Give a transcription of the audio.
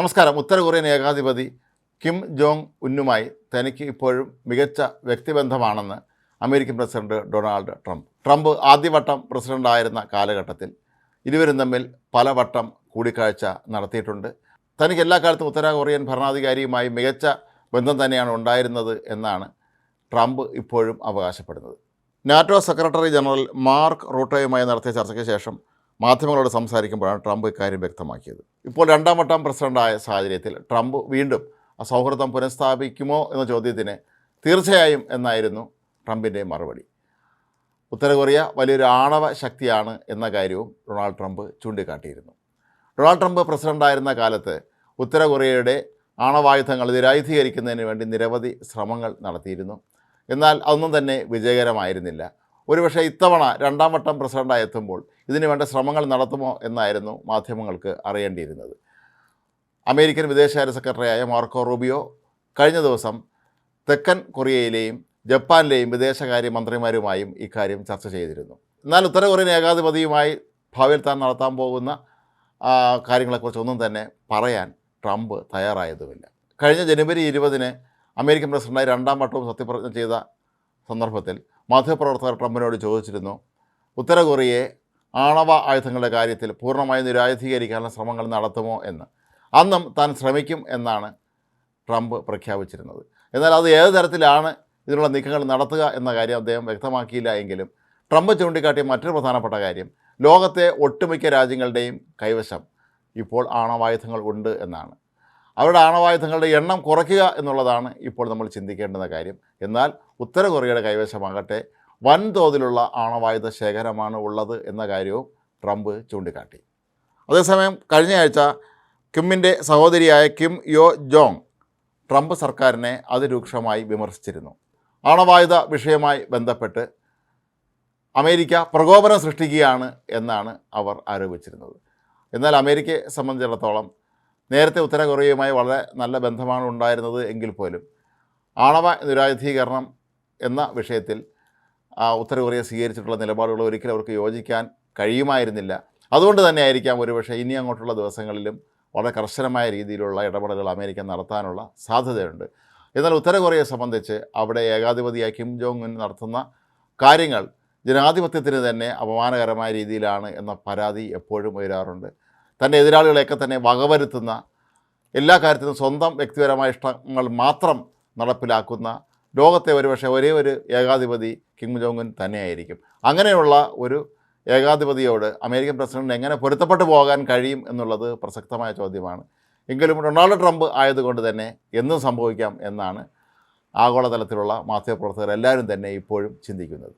നമസ്കാരം. ഉത്തര കൊറിയൻ ഏകാധിപതി കിം ജോങ് ഉന്നുമായി തനിക്ക് ഇപ്പോഴും മികച്ച വ്യക്തിബന്ധമാണെന്ന് American president Donald Trump. Trump ആദ്യവട്ടം പ്രസിഡന്റായിരുന്ന കാലഘട്ടത്തിൽ ഇരുവരും തമ്മിൽ പലവട്ടം കൂടിക്കാഴ്ച നടത്തിയിട്ടുണ്ട്. തനിക്ക് എല്ലാ കാലത്തും ഉത്തര കൊറിയൻ ഭരണാധികാരിയുമായി മികച്ച ബന്ധം തന്നെയാണ് ഉണ്ടായിരുന്നത് എന്നാണ് ട്രംപ് ഇപ്പോഴും അവകാശപ്പെടുന്നത്. നാറ്റോ സെക്രട്ടറി ജനറൽ മാർക്ക് റൂട്ടോയുമായി നടത്തിയ ചർച്ചയ്ക്ക് ശേഷം മാധ്യമങ്ങളോട് സംസാരിക്കുമ്പോഴാണ് ട്രംപ് ഇക്കാര്യം വ്യക്തമാക്കിയത്. ഇപ്പോൾ രണ്ടാം വട്ടം പ്രസിഡന്റായ സാഹചര്യത്തിൽ ട്രംപ് വീണ്ടും ആ സൗഹൃദം പുനഃസ്ഥാപിക്കുമോ എന്ന ചോദ്യത്തിന് തീർച്ചയായും എന്നായിരുന്നു ട്രംപിന്റെ മറുപടി. ഉത്തര കൊറിയ വലിയൊരു ആണവ ശക്തിയാണ് എന്ന കാര്യവും ഡൊണാൾഡ് ട്രംപ് ചൂണ്ടിക്കാട്ടിയിരുന്നു. ഡൊണാൾഡ് ട്രംപ് പ്രസിഡന്റായിരുന്ന കാലത്ത് ഉത്തര കൊറിയയുടെ ആണവായുധങ്ങൾ നിരായുധീകരിക്കുന്നതിന് വേണ്ടി നിരവധി ശ്രമങ്ങൾ നടത്തിയിരുന്നു. എന്നാൽ അതൊന്നും തന്നെ വിജയകരമായിരുന്നില്ല. ഒരുപക്ഷെ ഇത്തവണ രണ്ടാം വട്ടം പ്രസിഡന്റായി എത്തുമ്പോൾ ഇതിനു വേണ്ട ശ്രമങ്ങൾ നടത്തുമോ എന്നായിരുന്നു മാധ്യമങ്ങൾക്ക് അറിയേണ്ടിയിരുന്നത്. അമേരിക്കൻ വിദേശകാര്യ സെക്രട്ടറിയായ മാർക്കോ റൂബിയോ കഴിഞ്ഞ ദിവസം തെക്കൻ കൊറിയയിലെയും ജപ്പാനിലെയും വിദേശകാര്യ മന്ത്രിമാരുമായും ഇക്കാര്യം ചർച്ച ചെയ്തിരുന്നു. എന്നാൽ ഉത്തര കൊറിയൻ ഏകാധിപതിയുമായി ഭാവിയിൽ താൻ നടത്താൻ പോകുന്ന കാര്യങ്ങളെക്കുറിച്ച് കാര്യങ്ങളെക്കുറിച്ചൊന്നും തന്നെ പറയാൻ ട്രംപ് തയ്യാറായതുമില്ല. കഴിഞ്ഞ ജനുവരി ഇരുപതിന് അമേരിക്കൻ പ്രസിഡന്റായി രണ്ടാം വട്ടവും സത്യപ്രതിജ്ഞ ചെയ്ത സന്ദർഭത്തിൽ മാധ്യമപ്രവർത്തകർ ട്രംപിനോട് ചോദിച്ചിരുന്നു ഉത്തര കൊറിയയെ ആണവ ആയുധങ്ങളുടെ കാര്യത്തിൽ പൂർണമായും നിരായുധീകരിക്കാനുള്ള ശ്രമങ്ങൾ നടത്തുമോ എന്ന്? അന്നും താൻ ശ്രമിക്കും എന്നാണ് ട്രംപ് പ്രഖ്യാപിച്ചിരുന്നത്. എന്നാൽ അത് ഏത് തരത്തിലാണ് ഇതിനുള്ള നീക്കങ്ങൾ നടത്തുക എന്ന കാര്യം അദ്ദേഹം വ്യക്തമാക്കിയില്ല എങ്കിലും ട്രംപ് ചൂണ്ടിക്കാട്ടിയ മറ്റൊരു പ്രധാനപ്പെട്ട കാര്യം ലോകത്തെ ഒട്ടുമിക്ക രാജ്യങ്ങളുടെയും കൈവശം ഇപ്പോൾ ആണവായുധങ്ങൾ ഉണ്ട് എന്നാണ്. അവരുടെ ആണവായുധങ്ങളുടെ എണ്ണം കുറയ്ക്കുക എന്നുള്ളതാണ് ഇപ്പോൾ നമ്മൾ ചിന്തിക്കേണ്ടുന്ന കാര്യം. എന്നാൽ ഉത്തര കൊറിയയുടെ കൈവശമാകട്ടെ വൻതോതിലുള്ള ആണവായുധ ശേഖരമാണ് ഉള്ളത് എന്ന കാര്യവും ട്രംപ് ചൂണ്ടിക്കാട്ടി. അതേസമയം കഴിഞ്ഞയാഴ്ച കിമ്മിന്റെ സഹോദരിയായ കിം യോ ജോങ് ട്രംപ് സർക്കാരിനെ അതിരൂക്ഷമായി വിമർശിച്ചിരുന്നു. ആണവായുധ വിഷയമായി ബന്ധപ്പെട്ട് അമേരിക്ക പ്രകോപനം സൃഷ്ടിക്കുകയാണ് എന്നാണ് അവർ ആരോപിച്ചിരുന്നത്. എന്നാൽ അമേരിക്കയെ സംബന്ധിച്ചിടത്തോളം നേരത്തെ ഉത്തര കൊറിയയുമായി വളരെ നല്ല ബന്ധമാണ് ഉണ്ടായിരുന്നത് എങ്കിൽ പോലും ആണവ നിരായുധീകരണം എന്ന വിഷയത്തിൽ ഉത്തര കൊറിയ സ്വീകരിച്ചിട്ടുള്ള നിലപാടുകൾ ഒരിക്കലും അവർക്ക് യോജിക്കാൻ കഴിയുമായിരുന്നില്ല. അതുകൊണ്ട് തന്നെ ആയിരിക്കാം ഒരുപക്ഷെ ഇനി അങ്ങോട്ടുള്ള ദിവസങ്ങളിലും വളരെ കർശനമായ രീതിയിലുള്ള ഇടപെടലുകൾ അമേരിക്ക നടത്താനുള്ള സാധ്യതയുണ്ട്. എന്നാൽ ഉത്തര കൊറിയയെ സംബന്ധിച്ച് അവിടെ ഏകാധിപതിയായ കിം ജോങ് ഉൻ നടത്തുന്ന കാര്യങ്ങൾ ജനാധിപത്യത്തിന് തന്നെ അപമാനകരമായ രീതിയിലാണ് എന്ന പരാതി എപ്പോഴും ഉയരാറുണ്ട്. തന്റെ എതിരാളികളെയൊക്കെ തന്നെ വകവരുത്തുന്ന എല്ലാ കാര്യത്തിലും സ്വന്തം വ്യക്തിപരമായ ഇഷ്ടങ്ങൾ മാത്രം നടപ്പിലാക്കുന്ന ലോകത്തെ ഒരുപക്ഷെ ഒരേ ഒരു ഏകാധിപതി കിം ജോങ് ഉൻ തന്നെയായിരിക്കും. അങ്ങനെയുള്ള ഒരു ഏകാധിപതിയോട് അമേരിക്കൻ പ്രസിഡന്റിന് എങ്ങനെ പൊരുത്തപ്പെട്ടു പോകാൻ കഴിയും എന്നുള്ളത് പ്രസക്തമായ ചോദ്യമാണ്. എങ്കിലും ഡൊണാൾഡ് ട്രംപ് ആയതുകൊണ്ട് തന്നെ എന്നും സംഭവിക്കാം എന്നാണ് ആഗോളതലത്തിലുള്ള മാധ്യമപ്രവർത്തകർ എല്ലാവരും തന്നെ ഇപ്പോഴും ചിന്തിക്കുന്നത്.